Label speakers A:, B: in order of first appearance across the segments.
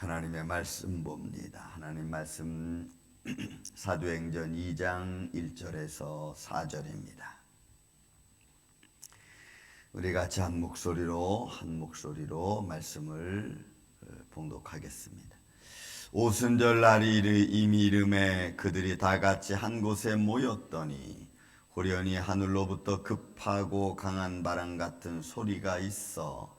A: 하나님의 말씀 봅니다. 하나님 말씀 사도행전 2장 1절에서 4절입니다. 우리 같이 한 목소리로 한 목소리로 말씀을 어, 봉독하겠습니다. 오순절 날이 이미 이름에 그들이 다 같이 한 곳에 모였더니 호련히 하늘로부터 급하고 강한 바람 같은 소리가 있어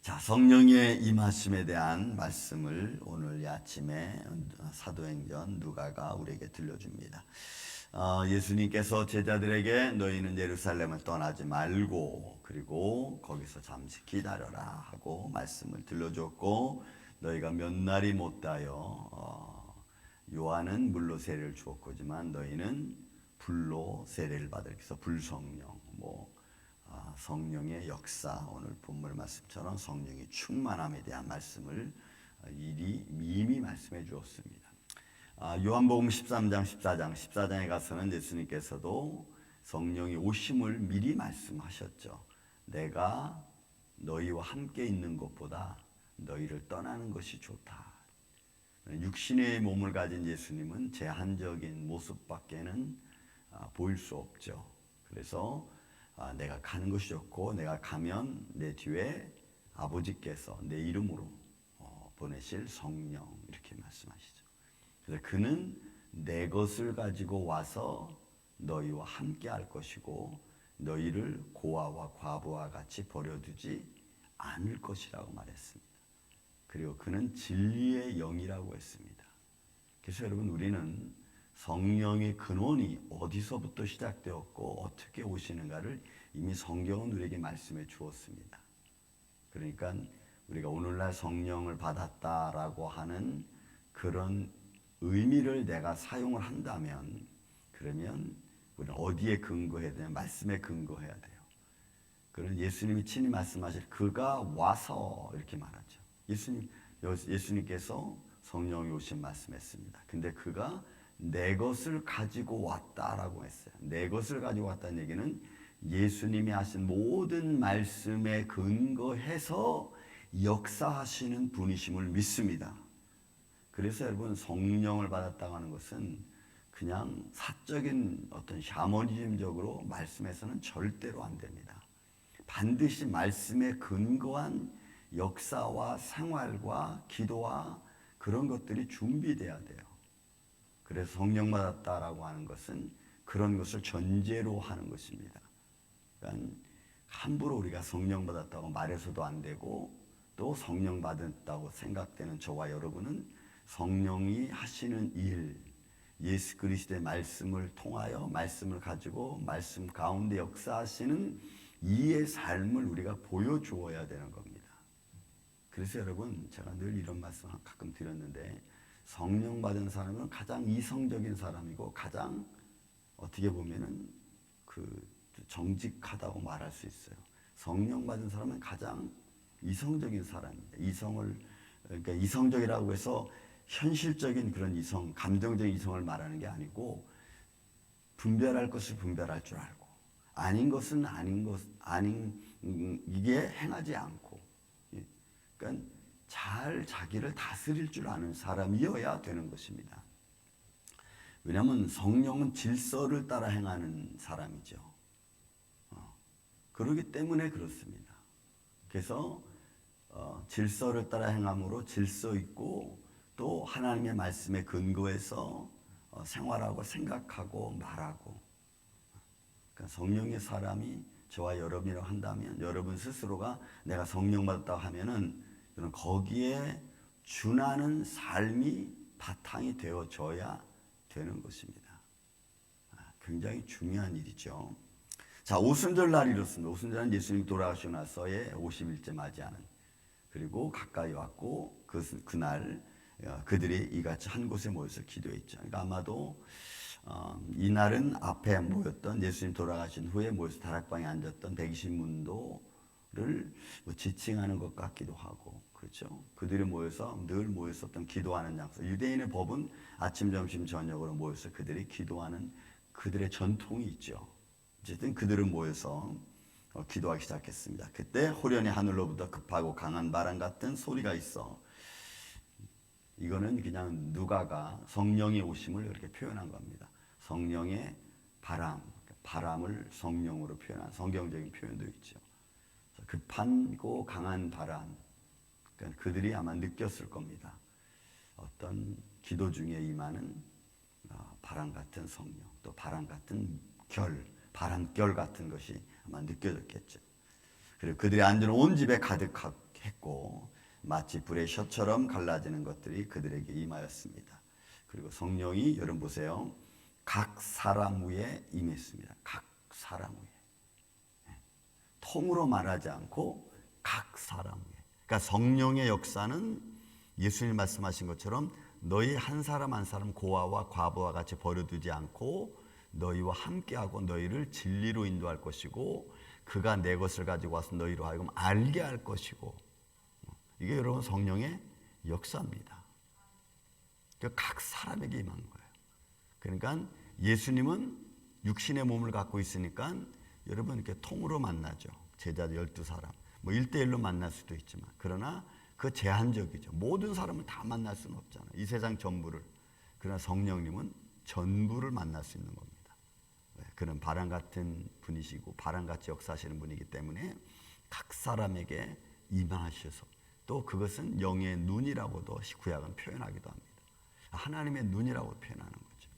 A: 자, 성령의 임하심에 대한 말씀을 오늘 이 아침에 사도행전 누가가 우리에게 들려줍니다. 어, 예수님께서 제자들에게 너희는 예루살렘을 떠나지 말고 그리고 거기서 잠시 기다려라 하고 말씀을 들려줬고 너희가 몇 날이 못다여 어, 요한은 물로 세례를 주었거지만 너희는 불로 세례를 받을 그래서 불성령 뭐 아, 성령의 역사 오늘 본문 말씀처럼 성령의 충만함에 대한 말씀을 이리 이미 말씀해 주었습니다. 아, 요한복음 13장 14장 14장에 가서는 예수님께서도 성령이 오심을 미리 말씀하셨죠. 내가 너희와 함께 있는 것보다 너희를 떠나는 것이 좋다. 육신의 몸을 가진 예수님은 제한적인 모습밖에는 아, 보일 수 없죠. 그래서 아, 내가 가는 것이 좋고 내가 가면 내 뒤에 아버지께서 내 이름으로 어, 보내실 성령 이렇게 말씀하시죠. 그래서 그는 내 것을 가지고 와서 너희와 함께 할 것이고 너희를 고아와 과부와 같이 버려두지 않을 것이라고 말했습니다. 그리고 그는 진리의 영이라고 했습니다. 그래서 여러분 우리는 성령의 근원이 어디서부터 시작되었고 어떻게 오시는가를 이미 성경은 우리에게 말씀해 주었습니다. 그러니까 우리가 오늘날 성령을 받았다라고 하는 그런 의미를 내가 사용을 한다면 그러면 우리는 어디에 근거해야 되냐? 말씀에 근거해야 돼요. 그런 예수님이 친히 말씀하실 그가 와서 이렇게 말하죠. 예수님 예수님께서 성령이 오신 말씀했습니다. 근데 그가 내 것을 가지고 왔다라고 했어요. 내 것을 가지고 왔다는 얘기는 예수님이 하신 모든 말씀에 근거해서 역사하시는 분이심을 믿습니다. 그래서 여러분 성령을 받았다고 하는 것은 그냥 사적인 어떤 샤머니즘적으로 말씀해서는 절대로 안 됩니다. 반드시 말씀에 근거한 역사와 생활과 기도와 그런 것들이 준비돼야 돼요. 그래서 성령 받았다라고 하는 것은 그런 것을 전제로 하는 것입니다. 그러니까 함부로 우리가 성령 받았다고 말해서도 안 되고 또 성령 받았다고 생각되는 저와 여러분은 성령이 하시는 일, 예수 그리스도의 말씀을 통하여 말씀을 가지고 말씀 가운데 역사하시는 이의 삶을 우리가 보여주어야 되는 겁니다. 그래서 여러분 제가 늘 이런 말씀 가끔 드렸는데 성령 받은 사람은 가장 이성적인 사람이고 가장 어떻게 보면은 그 정직하다고 말할 수 있어요. 성령 받은 사람은 가장 이성적인 사람입니다. 이성을 그러니까 이성적이라고 해서 현실적인 그런 이성, 감정적인 이성을 말하는 게 아니고 분별할 것을 분별할 줄 알고 아닌 것은 아닌 것 아닌 이게 행하지 않고 그러니까 잘 자기를 다스릴 줄 아는 사람이어야 되는 것입니다. 왜냐하면 성령은 질서를 따라 행하는 사람이죠. 어, 그러기 때문에 그렇습니다. 그래서 어, 질서를 따라 행함으로 질서 있고 또 하나님의 말씀에 근거해서 어, 생활하고 생각하고 말하고 그러니까 성령의 사람이 저와 여러분이라고 한다면 여러분 스스로가 내가 성령 받았다고 하면은 그럼 거기에 준하는 삶이 바탕이 되어져야 되는 것입니다. 아, 굉장히 중요한 일이죠. 자, 오순절 날이 이렇습니다. 오순절은 예수님 돌아가시고 나서의 50일째 맞이하는 그리고 가까이 왔고 그, 그날 어, 그들이 이같이 한 곳에 모여서 기도했죠. 그러니까 아마도 어, 이날은 앞에 모였던 예수님 돌아가신 후에 모여서 다락방에 앉았던 120문도를 뭐 지칭하는 것 같기도 하고 그렇죠. 그들이 모여서 늘 모였었던 기도하는 장소. 유대인의 법은 아침, 점심, 저녁으로 모여서 그들이 기도하는 그들의 전통이 있죠. 어쨌든 그들은 모여서 어, 기도하기 시작했습니다. 그때 호련히 하늘로부터 급하고 강한 바람 같은 소리가 있어. 이거는 그냥 누가가 성령의 오심을 이렇게 표현한 겁니다. 성령의 바람, 바람을 성령으로 표현한 성경적인 표현도 있죠. 급한고 강한 바람, 그러니까 그들이 아마 느꼈을 겁니다. 어떤 기도 중에 임하는 어, 바람 같은 성령, 또 바람 같은 결, 바람결 같은 것이 아마 느껴졌겠죠. 그리고 그들이 앉은 온 집에 가득했고 마치 불의 셔처럼 갈라지는 것들이 그들에게 임하였습니다. 그리고 성령이 여러분 보세요. 각 사람 위에 임했습니다. 각 사람 위에. 네. 통으로 말하지 않고 각 사람. 그러니까 성령의 역사는 예수님 말씀하신 것처럼 너희 한 사람 한 사람 고아와 과부와 같이 버려두지 않고 너희와 함께하고 너희를 진리로 인도할 것이고 그가 내 것을 가지고 와서 너희로 하여금 알게 할 것이고 이게 여러분 성령의 역사입니다. 그러니까 각 사람에게 임한 거예요. 그러니까 예수님은 육신의 몸을 갖고 있으니까 여러분 이렇게 통으로 만나죠. 제자 12사람. 뭐 1대1로 만날 수도 있지만 그러나 그 제한적이죠. 모든 사람을 다 만날 수는 없잖아요. 이 세상 전부를. 그러나 성령님은 전부를 만날 수 있는 겁니다. 네, 그런 바람 같은 분이시고 바람같이 역사하시는 분이기 때문에 각 사람에게 임하셔서 또 그것은 영의 눈이라고도 구약은 표현하기도 합니다. 하나님의 눈이라고 표현하는 거죠.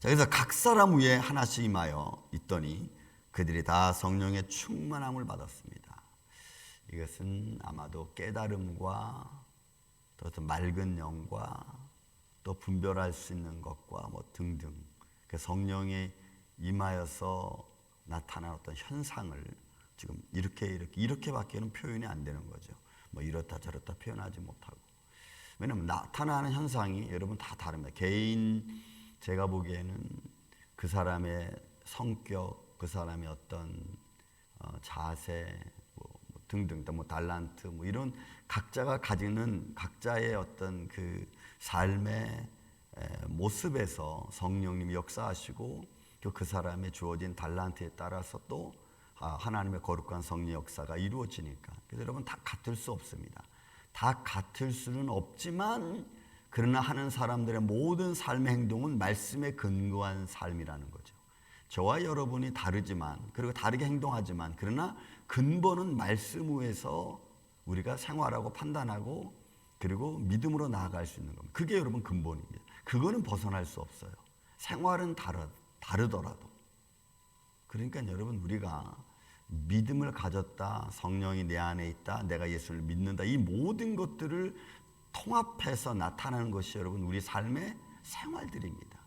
A: 자, 그래서 각 사람 위에 하나씩 임하여 있더니 그들이 다 성령의 충만함을 받았습니다. 이것은 아마도 깨달음과 또 어떤 맑은 영과 또 분별할 수 있는 것과 뭐 등등 그 성령에 임하여서 나타난 어떤 현상을 지금 이렇게 이렇게 이렇게밖에는 표현이 안 되는 거죠. 뭐 이렇다 저렇다 표현하지 못하고 왜냐하면 나타나는 현상이 여러분 다 다릅니다. 개인 제가 보기에는 그 사람의 성격, 그 사람의 어떤 어, 자세 뭐, 뭐 등등 뭐 달란트 뭐 이런 각자가 가지는 각자의 어떤 그 삶의 모습에서 성령님이 역사하시고 그 사람의 주어진 달란트에 따라서 또 아, 하나님의 거룩한 성령 역사가 이루어지니까 그래서 여러분 다 같을 수 없습니다. 다 같을 수는 없지만 그러나 하는 사람들의 모든 삶의 행동은 말씀에 근거한 삶이라는 거죠. 저와 여러분이 다르지만 그리고 다르게 행동하지만 그러나 근본은 말씀 위에서 우리가 생활하고 판단하고 그리고 믿음으로 나아갈 수 있는 겁니다. 그게 여러분 근본입니다. 그거는 벗어날 수 없어요. 생활은 다르, 다르더라도. 그러니까 여러분 우리가 믿음을 가졌다, 성령이 내 안에 있다, 내가 예수를 믿는다, 이 모든 것들을 통합해서 나타나는 것이 여러분 우리 삶의 생활들입니다.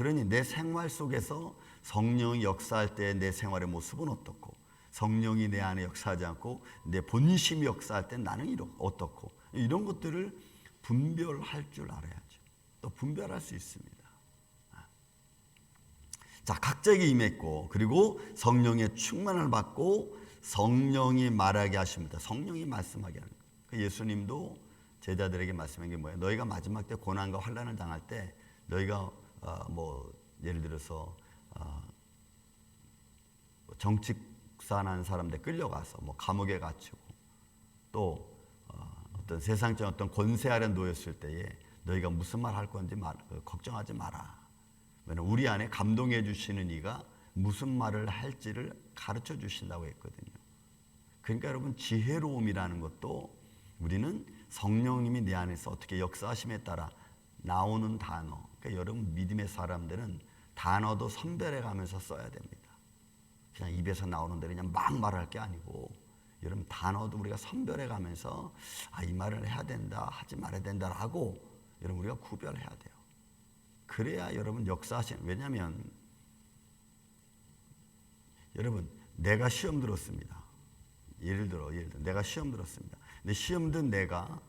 A: 그러니 내 생활 속에서 성령이 역사할 때 내 생활의 모습은 어떻고, 성령이 내 안에 역사하지 않고 내 본심이 역사할 때 나는 이렇 어떻고, 이런 것들을 분별할 줄 알아야죠. 또 분별할 수 있습니다. 자, 각자에게 임했고 그리고 성령의 충만을 받고 성령이 말하게 하십니다. 성령이 말씀하게 하는 그 예수님도 제자들에게 말씀한 게 뭐예요? 너희가 마지막 때 고난과 환란을 당할 때 너희가 어, 뭐 예를 들어서 어, 정직산한 사람들 끌려가서 뭐 감옥에 갇히고 또 어, 어떤 세상적 어떤 권세 아래 놓였을 때에 너희가 무슨 말 할 건지 말, 어, 걱정하지 마라. 왜냐면 우리 안에 감동해 주시는 이가 무슨 말을 할지를 가르쳐 주신다고 했거든요. 그러니까 여러분 지혜로움이라는 것도 우리는 성령님이 내 안에서 어떻게 역사하심에 따라 나오는 단어. 그러니까 여러분 믿음의 사람들은 단어도 선별해 가면서 써야 됩니다. 그냥 입에서 나오는 대로 그냥 막 말할 게 아니고 여러분 단어도 우리가 선별해 가면서 아 이 말을 해야 된다 하지 말아야 된다라고 여러분 우리가 구별해야 돼요. 그래야 여러분 역사하시는 왜냐하면 여러분 내가 시험 들었습니다. 예를 들어 예를 들어 내가 시험 들었습니다. 근데 시험 든 내가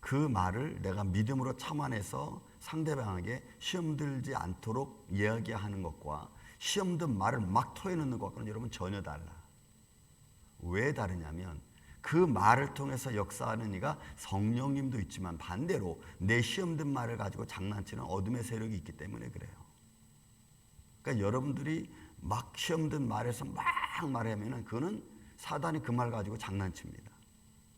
A: 그 말을 내가 믿음으로 참아내서 상대방에게 시험 들지 않도록 이야기하는 것과 시험 든 말을 막 토해놓는 것과는 여러분 전혀 달라. 왜 다르냐면 그 말을 통해서 역사하는 이가 성령님도 있지만 반대로 내 시험 든 말을 가지고 장난치는 어둠의 세력이 있기 때문에 그래요. 그러니까 여러분들이 막 시험 든 말에서 막 말하면은 그거는 사단이 그 말 가지고 장난칩니다.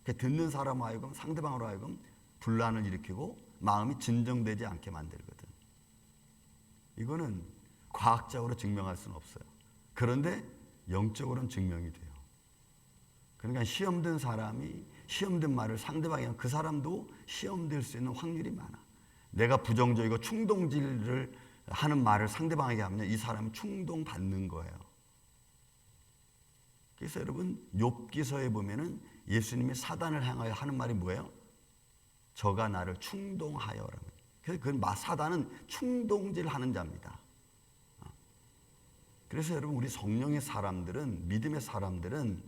A: 그 듣는 사람 하여금 상대방으로 하여금 분란을 일으키고 마음이 진정되지 않게 만들거든. 이거는 과학적으로 증명할 수는 없어요. 그런데 영적으로는 증명이 돼요. 그러니까 시험 든 사람이 시험 든 말을 상대방이 그 사람도 시험 될 수 있는 확률이 많아. 내가 부정적이고 충동질을 하는 말을 상대방에게 하면 이 사람은 충동 받는 거예요. 그래서 여러분 욥기서에 보면은 예수님이 사단을 향하여 하는 말이 뭐예요? 저가 나를 충동하여라고. 그래서 그 사단은 충동질하는 자입니다. 그래서 여러분 우리 성령의 사람들은 믿음의 사람들은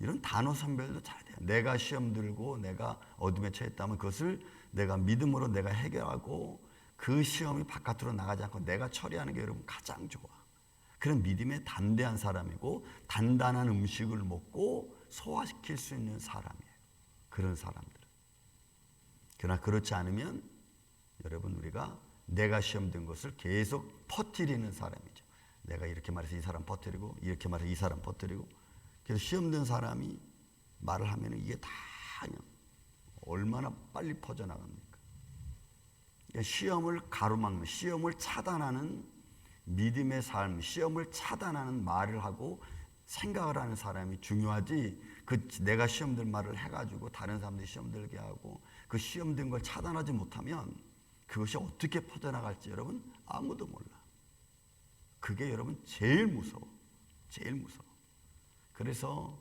A: 이런 단어 선별도 잘 돼요. 내가 시험 들고 내가 어둠에 처했다면 그것을 내가 믿음으로 내가 해결하고 그 시험이 바깥으로 나가지 않고 내가 처리하는 게 여러분 가장 좋아. 그런 믿음의 담대한 사람이고 단단한 음식을 먹고 소화시킬 수 있는 사람이에요. 그런 사람들. 그러나 그렇지 않으면 여러분 우리가 내가 시험 든 것을 계속 퍼뜨리는 사람이죠. 내가 이렇게 말해서 이 사람 퍼뜨리고 이렇게 말해서 이 사람 퍼뜨리고 그래서 시험 든 사람이 말을 하면 이게 다 그냥 얼마나 빨리 퍼져나갑니까? 그러니까 시험을 가로막는 시험을 차단하는 믿음의 삶, 시험을 차단하는 말을 하고 생각을 하는 사람이 중요하지. 그 내가 시험 들 말을 해가지고 다른 사람들이 시험 들게 하고 그 시험 든 걸 차단하지 못하면 그것이 어떻게 퍼져나갈지 여러분 아무도 몰라. 그게 여러분 제일 무서워. 제일 무서워. 그래서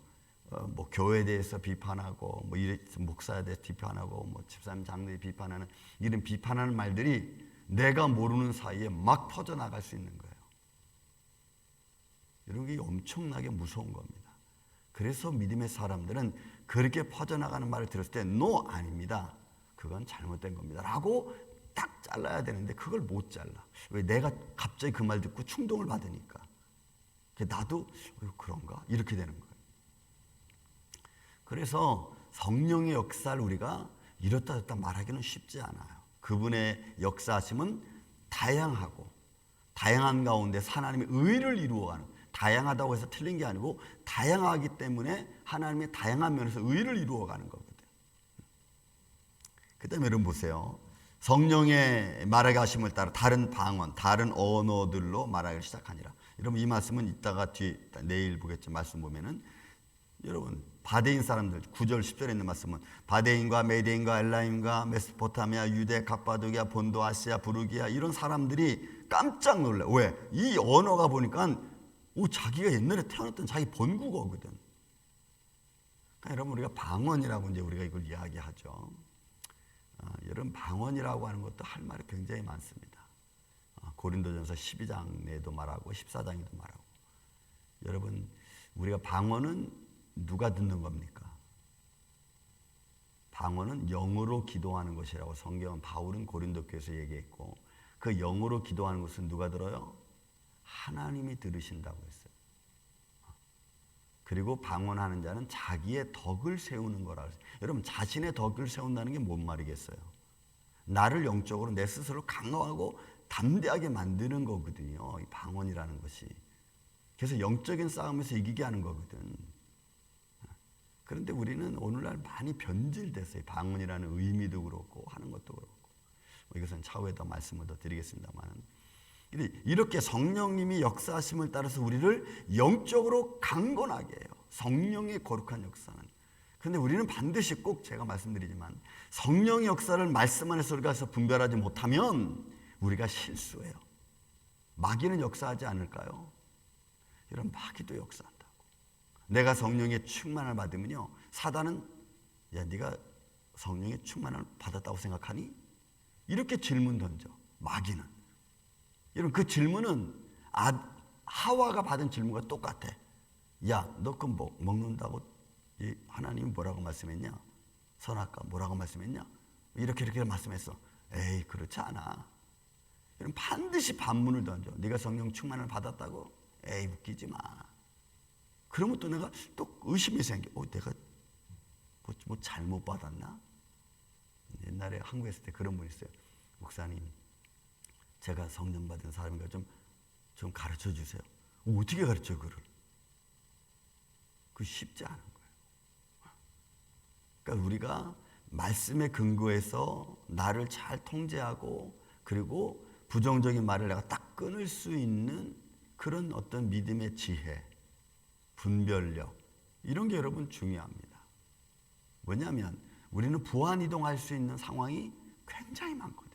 A: 어, 뭐 교회에 대해서 비판하고 뭐 이래, 목사에 대해서 비판하고 뭐 집사님 장로에 비판하는 이런 비판하는 말들이 내가 모르는 사이에 막 퍼져나갈 수 있는 거예요. 여러분 이게 엄청나게 무서운 겁니다. 그래서 믿음의 사람들은 그렇게 퍼져나가는 말을 들었을 때 no 아닙니다. 그건 잘못된 겁니다. 라고 딱 잘라야 되는데 그걸 못 잘라. 왜 내가 갑자기 그 말 듣고 충동을 받으니까. 나도 어, 그런가? 이렇게 되는 거예요. 그래서 성령의 역사를 우리가 이렇다 저렇다 말하기는 쉽지 않아요. 그분의 역사하심은 다양하고 다양한 가운데 하나님의 의를 이루어가는 다양하다고 해서 틀린 게 아니고 다양하기 때문에 하나님의 다양한 면에서 의를 이루어가는 거거든요. 그다음에 여러분 보세요. 성령의 말하게 하심을 따라 다른 방언, 다른 언어들로 말하기 시작하니라. 여러분 이 말씀은 이따가 뒤 내일 보겠죠. 말씀 보면은 여러분 바데인 사람들 9절 10절에 있는 말씀은 바데인과 메데인과 엘라임과 메소포타미아, 유대, 갑바도기아, 본도, 아시아, 부르기아 이런 사람들이 깜짝 놀래. 왜? 이 언어가 보니까 오 자기가 옛날에 태어났던 자기 본국어거든. 그러니까 여러분 우리가 방언이라고 이제 우리가 이걸 이야기하죠. 아, 여러분 방언이라고 하는 것도 할 말이 굉장히 많습니다. 아, 고린도전서 12장 내도 말하고 14장에도 말하고. 여러분 우리가 방언은 누가 듣는 겁니까? 방언은 영으로 기도하는 것이라고 성경은 바울은 고린도 교회에서 얘기했고 그 영으로 기도하는 것은 누가 들어요? 하나님이 들으신다고 했어요. 그리고 방언하는 자는 자기의 덕을 세우는 거라 그랬어요. 여러분 자신의 덕을 세운다는 게 뭔 말이겠어요? 나를 영적으로 내 스스로 강화하고 담대하게 만드는 거거든요. 이 방언이라는 것이. 그래서 영적인 싸움에서 이기게 하는 거거든. 그런데 우리는 오늘날 많이 변질됐어요. 방언이라는 의미도 그렇고 하는 것도 그렇고. 뭐 이것은 차후에 더 말씀을 더 드리겠습니다만. 이렇게 성령님이 역사하심을 따라서 우리를 영적으로 강건하게 해요. 성령의 거룩한 역사는. 그런데 우리는 반드시 꼭 제가 말씀드리지만 성령의 역사를 말씀 안에서 우리가 분별하지 못하면 우리가 실수해요. 마귀는 역사하지 않을까요? 이런 마귀도 역사한다. 내가 성령의 충만을 받으면요. 사단은 야 네가 성령의 충만을 받았다고 생각하니? 이렇게 질문 던져. 마귀는. 여러분 그 질문은 아, 하와가 받은 질문과 똑같아. 야, 너 그 먹는다고 하나님이 뭐라고 말씀했냐? 선악과 뭐라고 말씀했냐? 이렇게 이렇게 말씀했어. 에이 그렇지 않아. 여러분 반드시 반문을 던져. 네가 성령 충만을 받았다고? 에이 웃기지 마. 그러면 또 내가 또 의심이 생겨. 어, 내가 뭐, 뭐 잘못 받았나? 옛날에 한국에 있을 때 그런 분 있어요. 목사님, 제가 성령 받은 사람인가 좀, 좀 가르쳐 주세요. 어, 어떻게 가르쳐 그를? 그 쉽지 않은 거예요. 그러니까 우리가 말씀에 근거해서 나를 잘 통제하고 그리고 부정적인 말을 내가 딱 끊을 수 있는 그런 어떤 믿음의 지혜, 분별력 이런 게 여러분 중요합니다. 뭐냐면 우리는 부안 이동할 수 있는 상황이 굉장히 많거든요.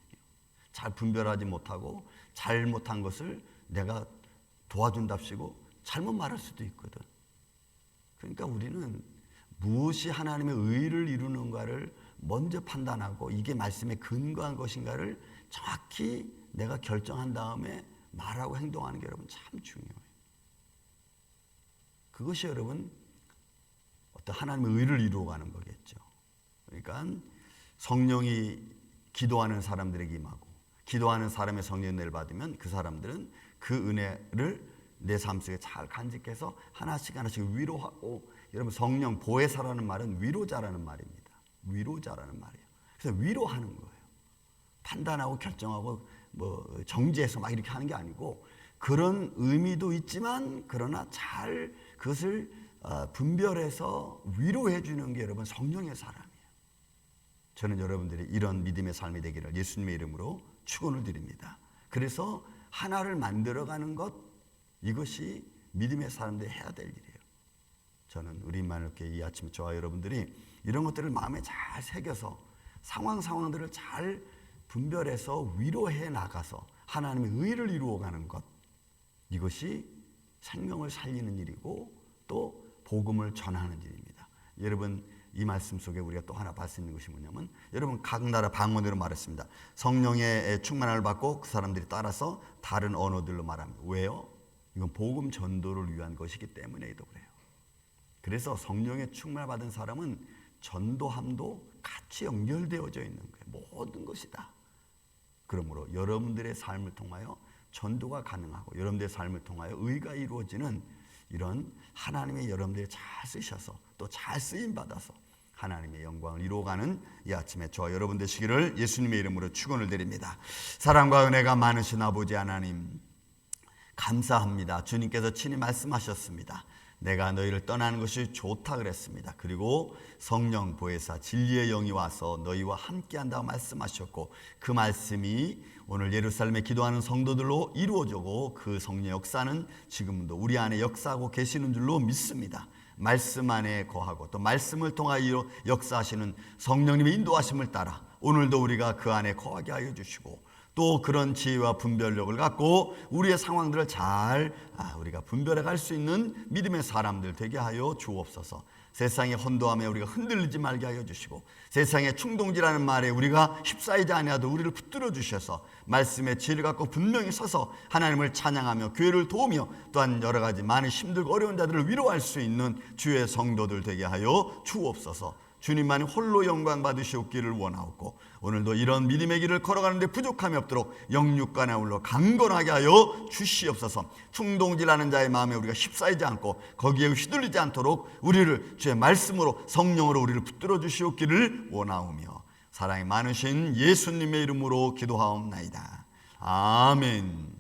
A: 잘 분별하지 못하고 잘못한 것을 내가 도와준답시고 잘못 말할 수도 있거든. 그러니까 우리는 무엇이 하나님의 의를 이루는가를 먼저 판단하고 이게 말씀에 근거한 것인가를 정확히 내가 결정한 다음에 말하고 행동하는 게 여러분 참 중요해요. 그것이 여러분 어떤 하나님의 의를 이루어가는 거겠죠. 그러니까 성령이 기도하는 사람들에게 임하고 기도하는 사람의 성령 은혜를 받으면 그 사람들은 그 은혜를 내 삶 속에 잘 간직해서 하나씩 하나씩 위로하고 여러분 성령 보혜사라는 말은 위로자라는 말입니다. 위로자라는 말이에요. 그래서 위로하는 거예요. 판단하고 결정하고 뭐 정지해서 막 이렇게 하는 게 아니고 그런 의미도 있지만 그러나 잘 그것을 어, 분별해서 위로해 주는 게 여러분 성령의 사람이에요. 저는 여러분들이 이런 믿음의 삶이 되기를 예수님의 이름으로 축원을 드립니다. 그래서 하나를 만들어가는 것 이것이 믿음의 사람들이 해야 될 일이에요. 저는 우리 만일께 이 아침 저와 여러분들이 이런 것들을 마음에 잘 새겨서 상황 상황들을 잘 분별해서 위로해 나가서 하나님의 의를 이루어가는 것 이것이 생명을 살리는 일이고 또 복음을 전하는 일입니다. 여러분 이 말씀 속에 우리가 또 하나 봤수 있는 것이 뭐냐면 여러분 각 나라 방언으로 말했습니다. 성령의 충만함을 받고 그 사람들이 따라서 다른 언어들로 말합니다. 왜요? 이건 복음 전도를 위한 것이기 때문에도 그래요. 그래서 성령의 충만을 받은 사람은 전도함도 같이 연결되어져 있는 거예요. 모든 것이 다. 그러므로 여러분들의 삶을 통하여 전도가 가능하고 여러분들의 삶을 통하여 의가 이루어지는 이런 하나님의 여러분들이 잘 쓰셔서 또 잘 쓰임 받아서 하나님의 영광을 이루어가는 이 아침에 저와 여러분 되시기를 예수님의 이름으로 축원을 드립니다. 사랑과 은혜가 많으신 아버지 하나님 감사합니다. 주님께서 친히 말씀하셨습니다. 내가 너희를 떠나는 것이 좋다 그랬습니다. 그리고 성령 보혜사 진리의 영이 와서 너희와 함께 한다고 말씀하셨고 그 말씀이 오늘 예루살렘에 기도하는 성도들로 이루어지고 그 성령 역사는 지금도 우리 안에 역사하고 계시는 줄로 믿습니다. 말씀 안에 거하고 또 말씀을 통하여 역사하시는 성령님의 인도하심을 따라 오늘도 우리가 그 안에 거하게 하여 주시고 또 그런 지혜와 분별력을 갖고 우리의 상황들을 잘 아, 우리가 분별해 갈 수 있는 믿음의 사람들 되게 하여 주옵소서. 세상의 혼도함에 우리가 흔들리지 말게 하여 주시고 세상의 충동지라는 말에 우리가 휩싸이지 아니하도 우리를 붙들어 주셔서 말씀의 지혜를 갖고 분명히 서서 하나님을 찬양하며 교회를 도우며 또한 여러 가지 많은 힘들고 어려운 자들을 위로할 수 있는 주의 성도들 되게 하여 주옵소서. 주님만이 홀로 영광 받으시옵기를 원하옵고 오늘도 이런 믿음의 길을 걸어가는데 부족함이 없도록 영육간에 아울러 강건하게 하여 주시옵소서. 충동질하는 자의 마음에 우리가 휩싸이지 않고 거기에 휘둘리지 않도록 우리를 주의 말씀으로 성령으로 우리를 붙들어 주시옵기를 원하오며 사랑이 많으신 예수님의 이름으로 기도하옵나이다. 아멘